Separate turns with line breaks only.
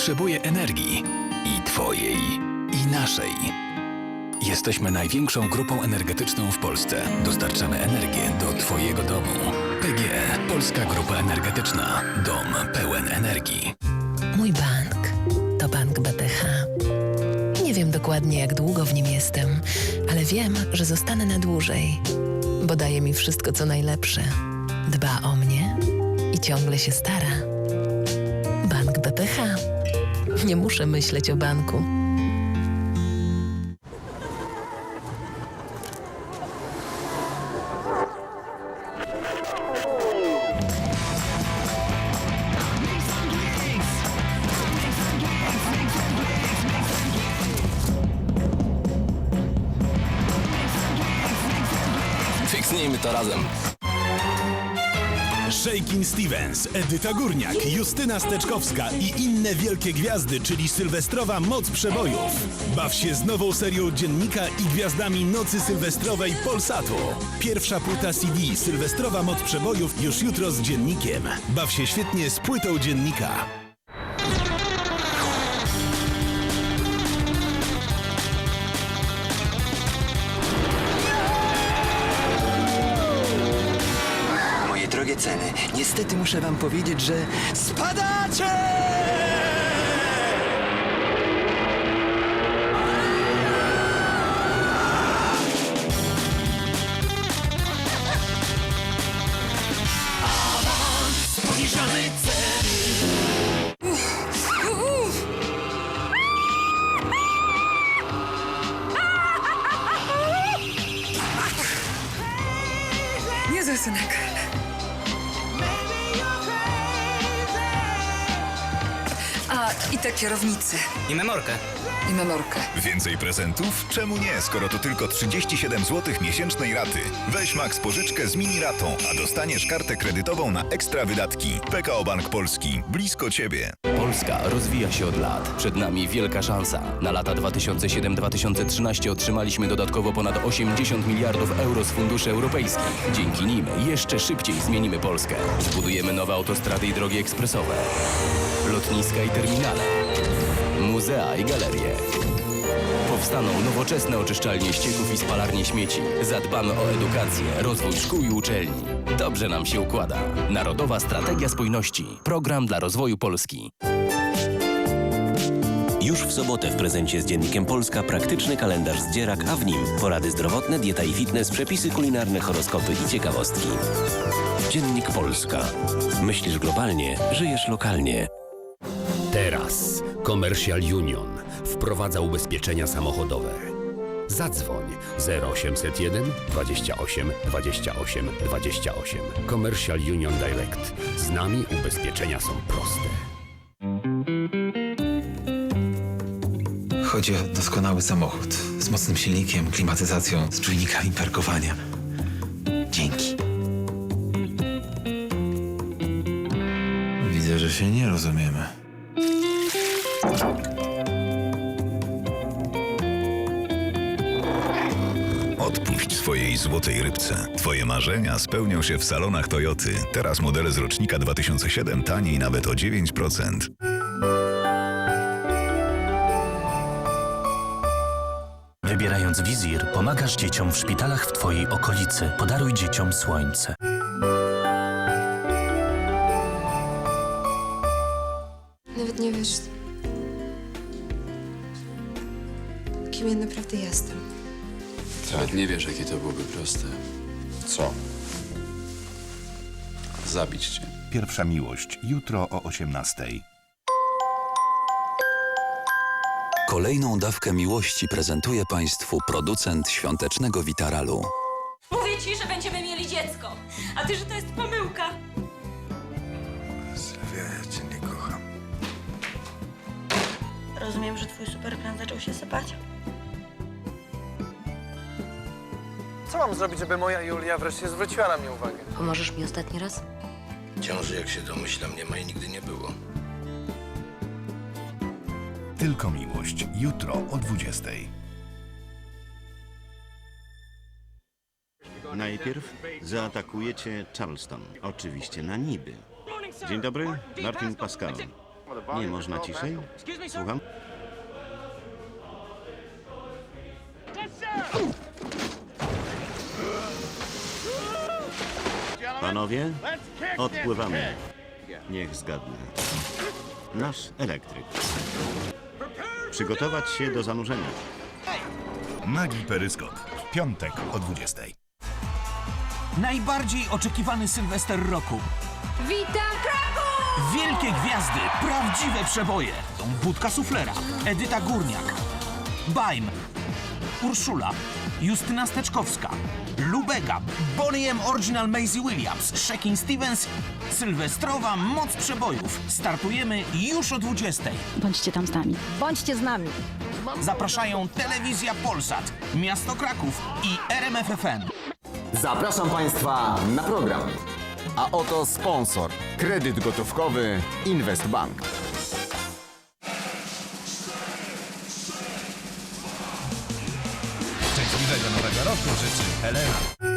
potrzebuje energii i Twojej, i naszej. Jesteśmy największą grupą energetyczną w Polsce. Dostarczamy energię do Twojego domu. PGE Polska Grupa Energetyczna. Dom pełen energii.
Mój bank to bank BPH. Nie wiem dokładnie, jak długo w nim jestem, ale wiem, że zostanę na dłużej, bo daje mi wszystko, co najlepsze. Dba o mnie i ciągle się stara. Bank BPH. Nie muszę myśleć o banku.
Fiksnijmy to razem.
Shakin Stevens, Edyta Górniak, Justyna Steczkowska i inne wielkie gwiazdy, czyli sylwestrowa moc przebojów. Baw się z nową serią dziennika i gwiazdami nocy sylwestrowej Polsatu. Pierwsza płyta CD Sylwestrowa moc przebojów już jutro z dziennikiem. Baw się świetnie z płytą dziennika.
Niestety muszę wam powiedzieć, że spadacie!
Nie zły synek. Te kierownice.
I memorkę.
I memorkę.
Więcej prezentów? Czemu nie, skoro to tylko 37 zł miesięcznej raty? Weź Max pożyczkę z mini ratą, a dostaniesz kartę kredytową na ekstra wydatki. PKO Bank Polski. Blisko Ciebie.
Polska rozwija się od lat. Przed nami wielka szansa. Na lata 2007-2013 otrzymaliśmy dodatkowo ponad 80 miliardów euro z funduszy europejskich. Dzięki nim jeszcze szybciej zmienimy Polskę. Zbudujemy nowe autostrady i drogi ekspresowe, lotniska i terminale, muzea i galerie. Powstaną nowoczesne oczyszczalnie ścieków i spalarnie śmieci. Zadbamy o edukację, rozwój szkół i uczelni. Dobrze nam się układa. Narodowa Strategia Spójności. Program dla rozwoju Polski.
Już w sobotę w prezencie z Dziennikiem Polska praktyczny kalendarz zdzierak, a w nim porady zdrowotne, dieta i fitness, przepisy kulinarne, horoskopy i ciekawostki. Dziennik Polska. Myślisz globalnie, żyjesz lokalnie.
Teraz Commercial Union wprowadza ubezpieczenia samochodowe. Zadzwoń 0801 28 28 28. Commercial Union Direct. Z nami ubezpieczenia są proste.
Chodzi o doskonały samochód z mocnym silnikiem, klimatyzacją, z czujnikami parkowania. Dzięki. Widzę, że się nie rozumiemy.
Odpuść swojej złotej rybce. Twoje marzenia spełnią się w salonach Toyoty. Teraz modele z rocznika 2007 taniej nawet o 9%.
Wybierając Wizir, pomagasz dzieciom w szpitalach w Twojej okolicy. Podaruj dzieciom słońce.
Nawet nie wiesz, kim ja naprawdę jestem.
Nawet nie wiesz, jakie to byłoby proste.
Co?
Zabić cię.
Pierwsza miłość. Jutro o 18.
Kolejną dawkę miłości prezentuje Państwu producent świątecznego Witaralu.
Mówię ci, że będziemy mieli dziecko, a ty, że to jest pomyłka.
Sylwia, ja cię nie kocham.
Rozumiem, że twój superplan zaczął się sypać?
Co mam zrobić, żeby moja Julia wreszcie zwróciła na mnie uwagę?
Pomożesz mi ostatni raz?
Ciąży, jak się domyślam, nie ma i nigdy nie było.
Tylko miłość. Jutro o 20.
Najpierw zaatakujecie Charleston. Oczywiście na niby. Dzień dobry, Martin Pascal. Nie można ciszej? Słucham? Panowie, odpływamy. Niech zgadnę. Nasz elektryk. Przygotować się do zanurzenia.
Nagi Peryskop. W piątek o 20.
Najbardziej oczekiwany Sylwester roku.
Witam Kraków!
Wielkie gwiazdy, prawdziwe przeboje. Budka Suflera, Edyta Górniak, Bajm, Urszula, Justyna Steczkowska, Lubega, Bonnie M. Original Maisie Williams, Shekin Stevens, Sylwestrowa Moc Przebojów. Startujemy już o 20.
Bądźcie tam z nami. Bądźcie z nami.
Zapraszają Telewizja Polsat, Miasto Kraków i RMFFM.
Zapraszam Państwa na program. A oto sponsor. Kredyt gotówkowy Investbank.
Roku życzy Helena.